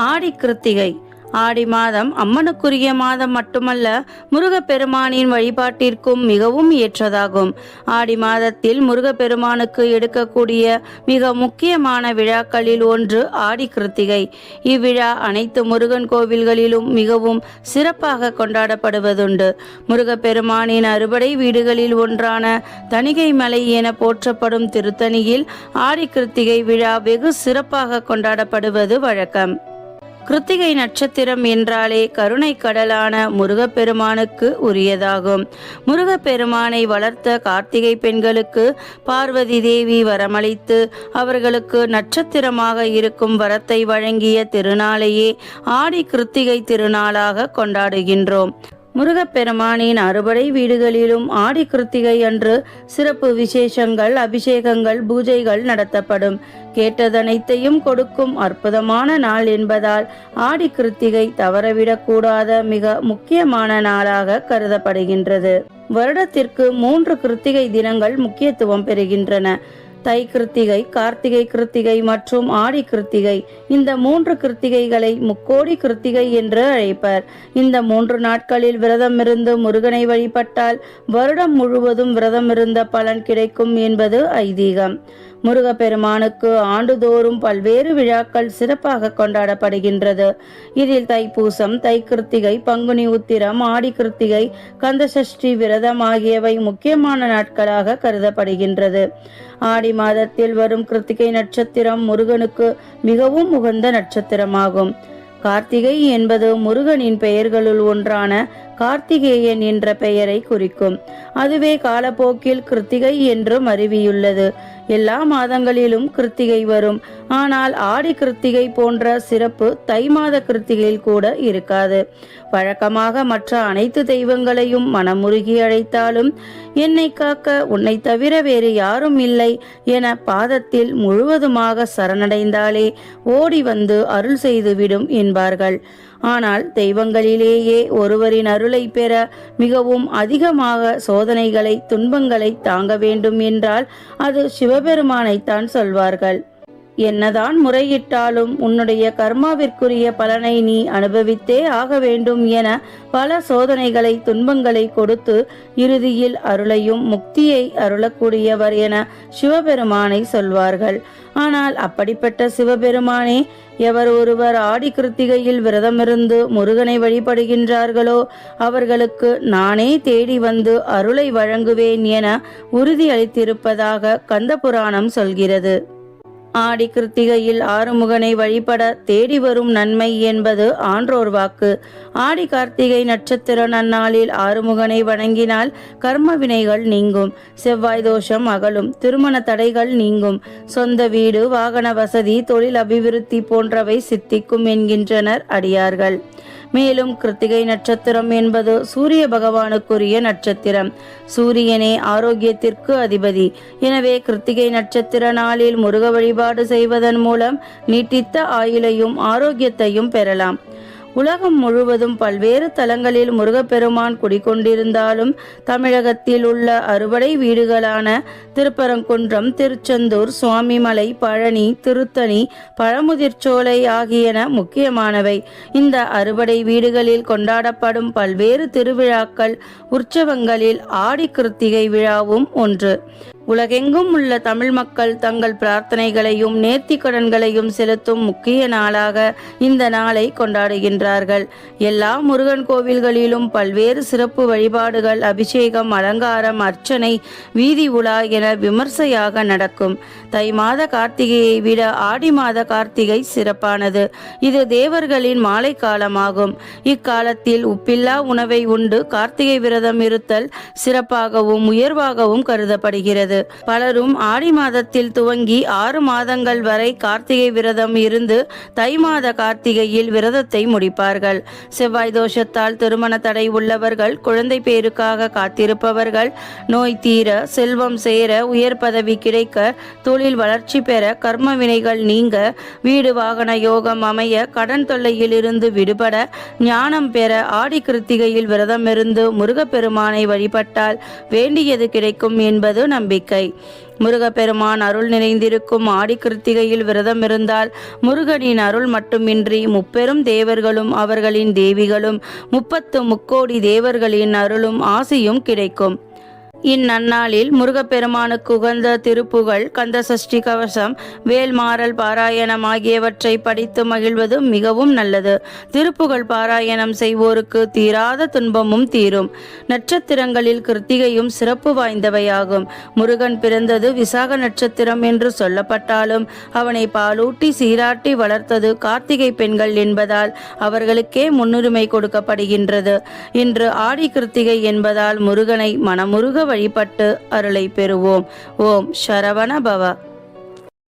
ஆடி கிருத்திகை. ஆடி மாதம் அம்மனுக்குரிய மாதம் மட்டுமல்ல முருகப்பெருமானின் வழிபாட்டிற்கும் மிகவும் ஏற்றதாகும். ஆடி மாதத்தில் முருகப்பெருமானுக்கு எடுக்கக்கூடிய மிக முக்கியமான விழாக்களில் ஒன்று ஆடி கிருத்திகை. இவ்விழா அனைத்து முருகன் கோவில்களிலும் மிகவும் சிறப்பாக கொண்டாடப்படுவதுண்டு. முருகப்பெருமானின் அறுபடை வீடுகளில் ஒன்றான தணிகை மலை என போற்றப்படும் திருத்தணியில் ஆடி கிருத்திகை விழா வெகு சிறப்பாக கொண்டாடப்படுவது வழக்கம். கிருத்திகை நட்சத்திரம் என்றாலே கருணை கடலான முருகப்பெருமானுக்கு உரியதாகும். முருகப்பெருமானை வளர்த்த கார்த்திகை பெண்களுக்கு பார்வதி தேவி வரமளித்து அவர்களுக்கு நட்சத்திரமாக இருக்கும் வரத்தை வழங்கிய திருநாளையே ஆடி கிருத்திகை திருநாளாக கொண்டாடுகின்றோம். முருகப்பெருமானின் அறுபடை வீடுகளிலும் ஆடி கிருத்திகை அன்று சிறப்பு விசேஷங்கள் அபிஷேகங்கள் பூஜைகள் நடத்தப்படும். கேட்டதனைத்தையும் கொடுக்கும் அற்புதமான நாள் என்பதால் ஆடி கிருத்திகை தவறவிடக்கூடாத மிக முக்கியமான நாளாக கருதப்படுகின்றது. வருடத்திற்கு மூன்று கிருத்திகை தினங்கள் முக்கியத்துவம் பெறுகின்றன. தை கிருத்திகை கார்த்திகை கிருத்திகை மற்றும் ஆடி கிருத்திகை. இந்த மூன்று கிருத்திகைகளை முக்கோடி கிருத்திகை என்று அழைப்பர். இந்த மூன்று நாட்களில் விரதம் இருந்து முருகனை வழிபட்டால் வருடம் முழுவதும் விரதம் இருந்த பலன் கிடைக்கும் என்பது ஐதீகம். முருகப்பெருமானுக்கு ஆண்டுதோறும் பல்வேறு விழாக்கள் சிறப்பாக கொண்டாடப்படுகின்றது. இதில் தைப்பூசம் தை கிருத்திகை பங்குனி உத்திரம் ஆடி கிருத்திகை கந்தசஷ்டி விரதம் ஆகியவை முக்கியமான நாட்களாக கருதப்படுகின்றது. ஆடி மாதத்தில் வரும் கிருத்திகை நட்சத்திரம் முருகனுக்கு மிகவும் உகந்த நட்சத்திரமாகும். கார்த்திகை என்பது முருகனின் பெயர்களுள் ஒன்றான கார்த்திகேயன் என்ற பெயரை குறிக்கும். அதுவே காலப்போக்கில் கிருத்திகை என்றும் அறிவியுள்ளது. எல்லா மாதங்களிலும் கிருத்திகை வரும். ஆனால் ஆடி கிருத்திகை போன்ற சிறப்பு தை மாத கிருத்திகையில் கூட இருக்காது. வழக்கமாக மற்ற அனைத்து தெய்வங்களையும் மனமுருகி அழைத்தாலும் என்னை காக்க உன்னை தவிர வேறு யாரும் இல்லை என பாதத்தில் முழுவதுமாக சரணடைந்தாலே ஓடி வந்து அருள் செய்துவிடும் என்பார்கள். ஆனால் தெய்வங்களிலேயே ஒருவரின் அருளை பெற மிகவும் அதிகமாக சோதனைகளை துன்பங்களை தாங்க வேண்டும் என்றால் அது சிவபெருமானைத்தான் சொல்வார்கள். என்னதான் முறையிட்டாலும் உன்னுடைய கர்மாவிற்குரிய பலனை நீ அனுபவித்தே ஆக வேண்டும் என பல சோதனைகளை துன்பங்களை கொடுத்து இறுதியில் அருளையும் முக்தியை அருளக்கூடியவர் என சிவபெருமானை சொல்வார்கள். ஆனால் அப்படிப்பட்ட சிவபெருமானே எவர் ஒருவர் ஆடி கிருத்திகையில் விரதமிருந்து முருகனை வழிபடுகின்றார்களோ அவர்களுக்கு நானே தேடி வந்து அருளை வழங்குவேன் என உறுதியளித்திருப்பதாக கந்தபுராணம் சொல்கிறது. ஆடி கிருத்திகையில் ஆறுமுகனை வழிபட தேடி வரும் நன்மை என்பது ஆன்றோர் வாக்கு. ஆடி கார்த்திகை நட்சத்திர நன்னாளில் ஆறுமுகனை வணங்கினால் கர்ம வினைகள் நீங்கும். செவ்வாய் தோஷம் அகலும் திருமண தடைகள் நீங்கும். சொந்த வீடு வாகன வசதி தொழில் அபிவிருத்தி போன்றவை சித்திக்கும் என்கின்றனர் அடியார்கள். மேலும் கிருத்திகை நட்சத்திரம் என்பது சூரிய பகவானுக்குரிய நட்சத்திரம். சூரியனே ஆரோக்கியத்திற்கு அதிபதி. எனவே கிருத்திகை நட்சத்திர நாளில் முருக வழிபாடு செய்வதன் மூலம் நீட்டித்த ஆயுளையும் ஆரோக்கியத்தையும் பெறலாம். உலகம் முழுவதும் பல்வேறு தலங்களில் முருகப்பெருமான் குடிக்கொண்டிருந்தாலும் தமிழகத்தில் உள்ள அறுபடை வீடுகளான திருப்பரங்குன்றம் திருச்செந்தூர் சுவாமிமலை பழனி திருத்தணி பழமுதிர்ச்சோலை ஆகியன முக்கியமானவை. இந்த அறுபடை வீடுகளில் கொண்டாடப்படும் பல்வேறு திருவிழாக்கள் உற்சவங்களில் ஆடி கிருத்திகை விழாவும் ஒன்று. உலகெங்கும் உள்ள தமிழ் மக்கள் தங்கள் பிரார்த்தனைகளையும் நேர்த்திக்கடன்களையும் செலுத்தும் முக்கிய நாளாக இந்த நாளை கொண்டாடுகின்றார்கள் எல்லா முருகன் கோவில்களிலும் பல்வேறு சிறப்பு வழிபாடுகள் அபிஷேகம் அலங்காரம் அர்ச்சனை வீதி உலா என விமர்சையாக நடக்கும். தை மாத கார்த்திகையை விட ஆடி மாத கார்த்திகை சிறப்பானது. இது தேவர்களின் மாலை காலமாகும். இக்காலத்தில் உப்பில்லா உணவை உண்டு கார்த்திகை விரதம் இருத்தல் சிறப்பாகவும் உயர்வாகவும் கருதப்படுகிறது. பலரும் ஆடி மாதத்தில் துவங்கி ஆறு மாதங்கள் வரை கார்த்திகை விரதம் இருந்து தை மாத கார்த்திகையில் விரதத்தை முடிப்பார்கள் செவ்வாய் தோஷத்தால் திருமண தடை உள்ளவர்கள் குழந்தை பேருக்காக காத்திருப்பவர்கள் நோய் தீர செல்வம் சேர உயர் பதவி கிடைக்க தொழில் வளர்ச்சி பெற கர்ம வினைகள் நீங்க வீடு வாகன யோகம் அமைய கடன் தொல்லையில் இருந்து விடுபட ஞானம் பெற ஆடி கிருத்திகையில் விரதமிருந்து முருகப்பெருமானை வழிபட்டால் வேண்டியது கிடைக்கும் என்பது நம்பிக்கை. முருகப்பெருமான் அருள் நிறைந்திருக்கும் ஆடி கிருத்திகையில் விரதம் இருந்தால் முருகனின் அருள் மட்டுமின்றி முப்பெரும் தேவர்களும் அவர்களின் தேவிகளும் முப்பத்து முக்கோடி தேவர்களின் அருளும் ஆசையும் கிடைக்கும். இந்நன்னாளில் முருகப்பெருமானுக்கு உகந்த திருப்புகழ் கந்தசஷ்டி கவசம் வேல்மாறல் பாராயணம் ஆகியவற்றை படித்து மகிழ்வது மிகவும் நல்லது. திருப்புகழ் பாராயணம் செய்வோருக்கு தீராத துன்பமும் தீரும். நட்சத்திரங்களில் கிருத்திகையும் சிறப்பு வாய்ந்தவையாகும். முருகன் பிறந்தது விசாக நட்சத்திரம் என்று சொல்லப்பட்டாலும் அவனை பாலூட்டி சீராட்டி வளர்த்தது கார்த்திகை பெண்கள் என்பதால் அவர்களுக்கே முன்னுரிமை கொடுக்கப்படுகின்றது. இன்று ஆடி கிருத்திகை என்பதால் முருகனை மனமுருக வழிபட்டு அருளை பெறுவோம். ஓம் சரவண பவ.